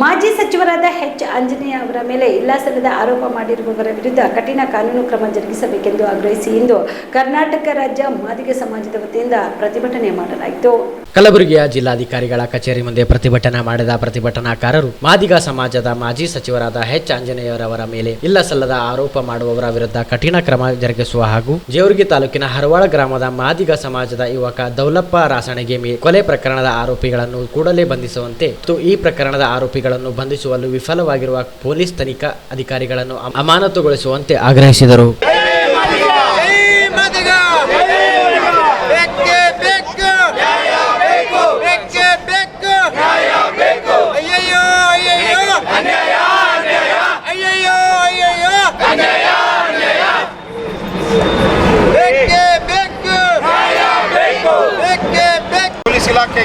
ಮಾಜಿ ಸಚಿವರಾದ ಎಚ್ ಆಂಜನೇಯ ಅವರ ಮೇಲೆ ಇಲ್ಲಾಸಲ್ಲದ ಆರೋಪ ಮಾಡಿರುವವರ ವಿರುದ್ಧ ಕಠಿಣ ಕಾನೂನು ಕ್ರಮ ಜರುಗಿಸಬೇಕೆಂದು ಆಗ್ರಹಿಸಿ ಇಂದು ಕರ್ನಾಟಕ ರಾಜ್ಯ ಮಾದಿಗ ಸಮಾಜದ ವತಿಯಿಂದ ಪ್ರತಿಭಟನೆ ಮಾಡಲಾಯಿತು. ಕಲಬುರಗಿಯ ಜಿಲ್ಲಾಧಿಕಾರಿಗಳ ಕಚೇರಿ ಮುಂದೆ ಪ್ರತಿಭಟನೆ ಮಾಡಿದ ಪ್ರತಿಭಟನಾಕಾರರು ಮಾದಿಗ ಸಮಾಜದ ಮಾಜಿ ಸಚಿವರಾದ ಎಚ್ ಆಂಜನೇಯರವರ ಮೇಲೆ ಇಲ್ಲ ಸಲ್ಲದ ಆರೋಪ ಮಾಡುವವರ ವಿರುದ್ಧ ಕಠಿಣ ಕ್ರಮ ಜರುಗಿಸುವ ಹಾಗೂ ಜೇವರ್ಗಿ ತಾಲೂಕಿನ ಹರವಾಳ ಗ್ರಾಮದ ಮಾದಿಗ ಸಮಾಜದ ಯುವಕ ದೌಲಪ್ಪ ರಾಸಣೆಗೆ ಕೊಲೆ ಪ್ರಕರಣದ ಆರೋಪಿಗಳನ್ನು ಕೂಡಲೇ ಬಂಧಿಸುವಂತೆ ಮತ್ತು ಈ ಪ್ರಕರಣದ ಆರೋಪಿಗಳನ್ನು ಬಂಧಿಸುವಲ್ಲಿ ವಿಫಲವಾಗಿರುವ ಪೊಲೀಸ್ ತನಿಖಾ ಅಧಿಕಾರಿಗಳನ್ನು ಅಮಾನತುಗೊಳಿಸುವಂತೆ ಆಗ್ರಹಿಸಿದರು.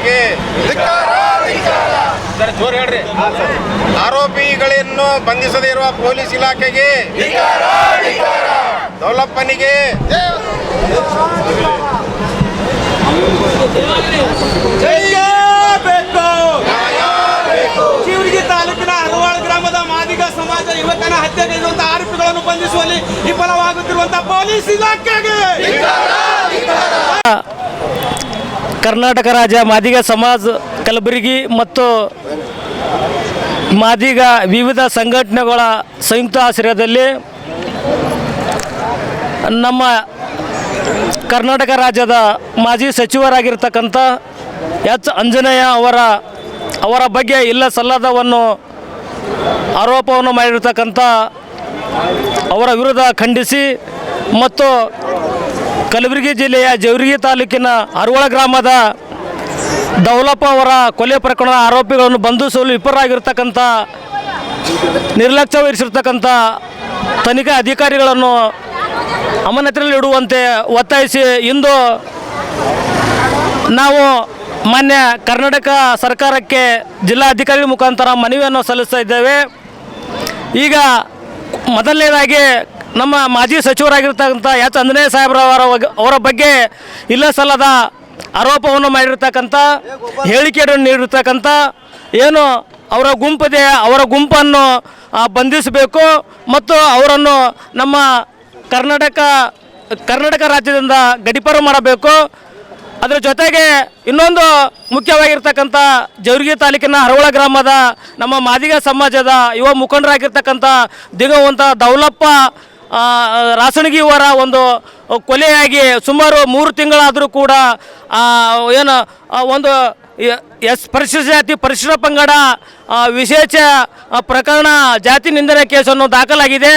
ಜೈ ಆರೋಪಿಗಳನ್ನು ಬಂಧಿಸದೇ ಇರುವ ಪೊಲೀಸ್ ಇಲಾಖೆಗೆ ದೌಲಪ್ಪನಿಗೆ ಜೀವರಿಗೆ ತಾಲೂಕಿನ ಹರವಾಳ ಗ್ರಾಮದ ಮಾದಿಗ ಸಮಾಜ ಯುವಕನ ಹತ್ಯೆಗೈದಂತ ಆರೋಪಿಗಳನ್ನು ಬಂಧಿಸುವಲ್ಲಿ ವಿಫಲವಾಗುತ್ತಿರುವಂತಹ ಪೊಲೀಸ್ ಇಲಾಖೆಗೆ. ಕರ್ನಾಟಕ ರಾಜ್ಯ ಮಾದಿಗ ಸಮಾಜ ಕಲಬುರಗಿ ಮತ್ತು ಮಾದಿಗ ವಿವಿಧ ಸಂಘಟನೆಗಳ ಸಂಯುಕ್ತ ಆಶ್ರಯದಲ್ಲಿ ನಮ್ಮ ಕರ್ನಾಟಕ ರಾಜ್ಯದ ಮಾಜಿ ಸಚಿವರಾಗಿರ್ತಕ್ಕಂಥ ಎಚ್ ಅಂಜನೇಯ ಅವರ ಅವರ ಬಗ್ಗೆ ಇಲ್ಲ ಸಲ್ಲದವನ್ನು ಆರೋಪವನ್ನು ಮಾಡಿರ್ತಕ್ಕಂಥ ಅವರ ವಿರುದ್ಧ ಖಂಡಿಸಿ ಮತ್ತು ಕಲಬುರಗಿ ಜಿಲ್ಲೆಯ ಜವರಿಗಿ ತಾಲೂಕಿನ ಅರವಳ ಗ್ರಾಮದ ದೌಲಪ್ಪ ಅವರ ಕೊಲೆ ಪ್ರಕರಣದ ಆರೋಪಿಗಳನ್ನು ಬಂಧಿಸಲು ವಿಫಲರಾಗಿರ್ತಕ್ಕಂಥ, ನಿರ್ಲಕ್ಷ್ಯ ವಹಿಸಿರ್ತಕ್ಕಂಥ ತನಿಖಾ ಅಧಿಕಾರಿಗಳನ್ನು ಅಮಾನತಿನಲ್ಲಿ ಇಡುವಂತೆ ಒತ್ತಾಯಿಸಿ ಇಂದು ನಾವು ಮಾನ್ಯ ಕರ್ನಾಟಕ ಸರ್ಕಾರಕ್ಕೆ ಜಿಲ್ಲಾಧಿಕಾರಿ ಮುಖಾಂತರ ಮನವಿಯನ್ನು ಸಲ್ಲಿಸ್ತಾ ಇದ್ದೇವೆ. ಈಗ ಮೊದಲನೇದಾಗಿ ನಮ್ಮ ಮಾಜಿ ಸಚಿವರಾಗಿರ್ತಕ್ಕಂಥ ಎಚ್ ಅಂಜನೇಯ ಸಾಹೇಬ್ರವರ ಅವರ ಬಗ್ಗೆ ಇಲ್ಲ ಸಲ್ಲದ ಆರೋಪವನ್ನು ಮಾಡಿರ್ತಕ್ಕಂಥ, ಹೇಳಿಕೆಯನ್ನು ನೀಡಿರ್ತಕ್ಕಂಥ, ಏನು ಅವರ ಗುಂಪಿದೆ, ಅವರ ಗುಂಪನ್ನು ಬಂಧಿಸಬೇಕು ಮತ್ತು ಅವರನ್ನು ನಮ್ಮ ಕರ್ನಾಟಕ ಕರ್ನಾಟಕ ರಾಜ್ಯದಿಂದ ಗಡಿಪಾರು ಮಾಡಬೇಕು. ಅದರ ಜೊತೆಗೆ ಇನ್ನೊಂದು ಮುಖ್ಯವಾಗಿರ್ತಕ್ಕಂಥ ಜವರ್ಗಿ ತಾಲೂಕಿನ ಹರವಳ ಗ್ರಾಮದ ನಮ್ಮ ಮಾದಿಗ ಸಮಾಜದ ಯುವ ಮುಖಂಡರಾಗಿರ್ತಕ್ಕಂಥ ದಿಗವಂತ ದೌಲಪ್ಪ ರಾಸಣಗಿ ಅವರ ಒಂದು ಕೊಲೆಯಾಗಿ ಸುಮಾರು ಮೂರು ತಿಂಗಳಾದರೂ ಕೂಡ ಏನು ಒಂದು ಎಸ್ ಪರಿಶಿಷ್ಟ ಜಾತಿ, ಪರಿಶಿಷ್ಟ ಪಂಗಡ ವಿಶೇಷ ಪ್ರಕರಣ ಜಾತಿ ನಿಂದನೆ ಕೇಸನ್ನು ದಾಖಲಾಗಿದೆ.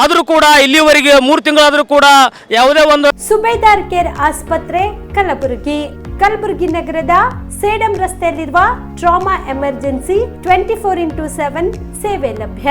ಆದರೂ ಕೂಡ ಇಲ್ಲಿವರೆಗೆ ಮೂರು ತಿಂಗಳಾದರೂ ಕೂಡ ಯಾವುದೇ ಒಂದು ಸುಬೇದಾರ್ ಕೇರ್ ಆಸ್ಪತ್ರೆ, ಕಲಬುರಗಿ. ಕಲಬುರಗಿ ನಗರದ ಸೇಡಂ ರಸ್ತೆಯಲ್ಲಿರುವ trauma emergency twenty four into seven ಸೇವೆ ಲಭ್ಯ.